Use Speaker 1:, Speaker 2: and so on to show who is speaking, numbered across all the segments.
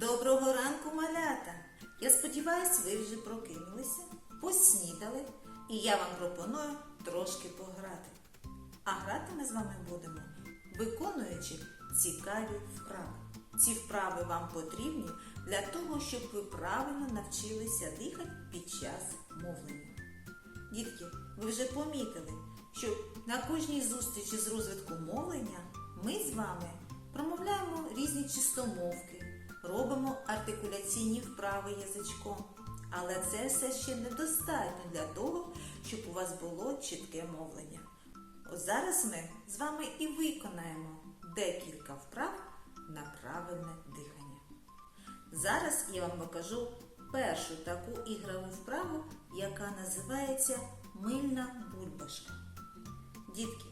Speaker 1: Доброго ранку, малята! Я сподіваюся, ви вже прокинулися, поснідали, і я вам пропоную трошки пограти. А грати ми з вами будемо, виконуючи цікаві вправи. Ці вправи вам потрібні для того, щоб ви правильно навчилися дихати під час мовлення. Дітки, ви вже помітили, що на кожній зустрічі з розвитку мовлення ми з вами промовляємо різні чистомовки, вправи язичком. Але це все ще недостатньо для того, щоб у вас було чітке мовлення. От зараз ми з вами і виконаємо декілька вправ на правильне дихання. Зараз я вам покажу першу таку ігрову вправу, яка називається мильна бульбашка. Дітки,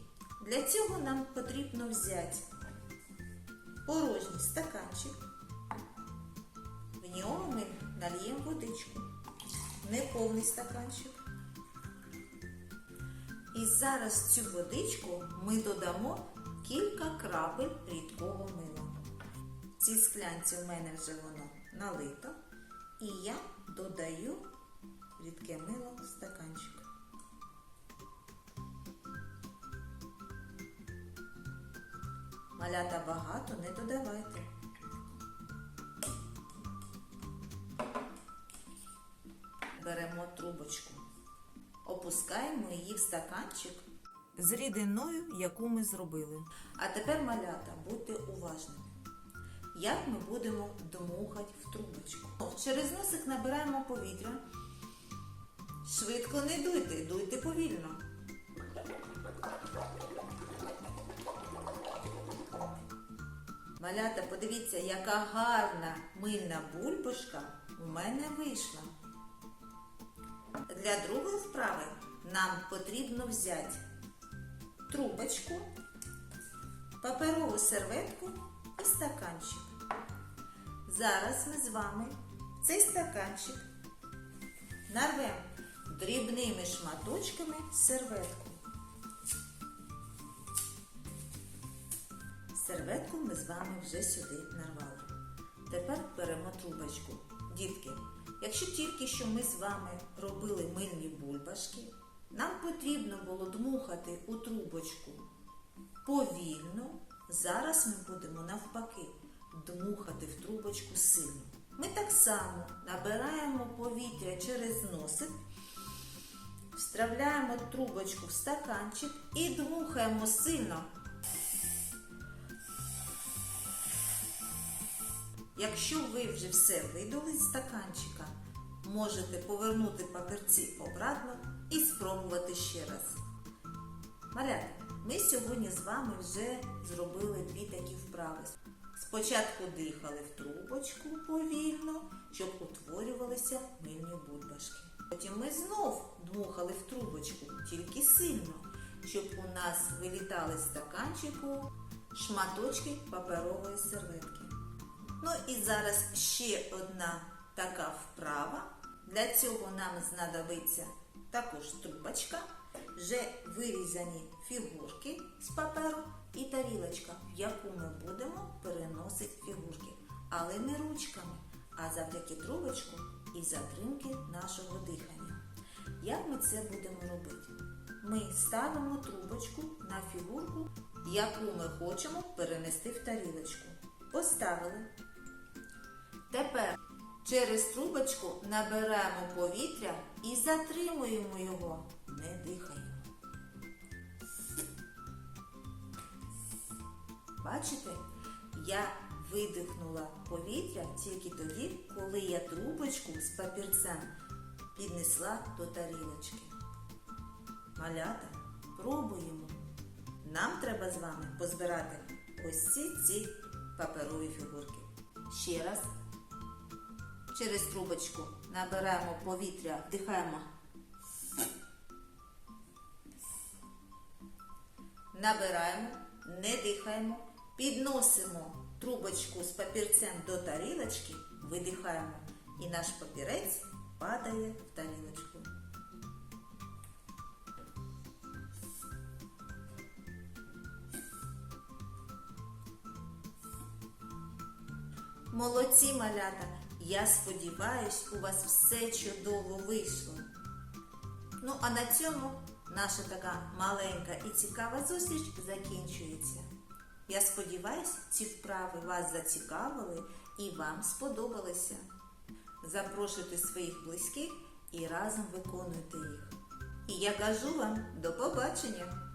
Speaker 1: для цього нам потрібно взяти порожній стаканчик. Нальємо водичку, неповний стаканчик. І зараз цю водичку ми додамо кілька крапель рідкого мила. В цій склянці в мене вже воно налито. І я додаю рідке мило в стаканчик. Малята багато не додавайте. Трубочку, опускаємо її в стаканчик з рідиною, яку ми зробили. А тепер, малята, будьте уважними. Як ми будемо дмухати в трубочку? Через носик набираємо повітря. Швидко не дуйте, дуйте повільно. Малята, подивіться, яка гарна мильна бульбашка у мене вийшла. Для другої вправи нам потрібно взяти трубочку, паперову серветку і стаканчик. Зараз ми з вами цей стаканчик нарвемо дрібними шматочками серветку. Серветку ми з вами вже сюди нарвали. Тепер беремо трубочку. Дітки, якщо тільки що ми з вами робили мильні бульбашки, нам потрібно було дмухати у трубочку повільно. Зараз ми будемо навпаки дмухати в трубочку сильно. Ми так само набираємо повітря через носик, вставляємо трубочку в стаканчик і дмухаємо сильно. Якщо ви вже все видали з стаканчика, можете повернути папірці обратно і спробувати ще раз. Малята, ми сьогодні з вами вже зробили дві такі вправи. Спочатку дихали в трубочку повільно, щоб утворювалися мильні бульбашки. Потім ми знов дмухали в трубочку, тільки сильно, щоб у нас вилітали з стаканчику шматочки паперової серветки. Ну і зараз ще одна така вправа. Для цього нам знадобиться також трубочка, вже вирізані фігурки з паперу і тарілочка, в яку ми будемо переносити фігурки. Але не ручками, а завдяки трубочку і затримки нашого дихання. Як ми це будемо робити? Ми ставимо трубочку на фігурку, яку ми хочемо перенести в тарілочку. Поставили. Тепер через трубочку набираємо повітря і затримуємо його, не дихаємо. Бачите, я видихнула повітря тільки тоді, коли я трубочку з папірцем піднесла до тарілочки. Малята, пробуємо. Нам треба з вами позбирати ось ці ці паперові фігурки. Ще раз. Через трубочку набираємо повітря, вдихаємо. Набираємо, не дихаємо, підносимо трубочку з папірцем до тарілочки, видихаємо, і наш папірець падає в тарілочку. Молодці, малята! Я сподіваюсь, у вас все чудово вийшло. Ну, а на цьому наша така маленька і цікава зустріч закінчується. Я сподіваюсь, ці вправи вас зацікавили і вам сподобалися. Запрошуйте своїх близьких і разом виконуйте їх. І я кажу вам до побачення!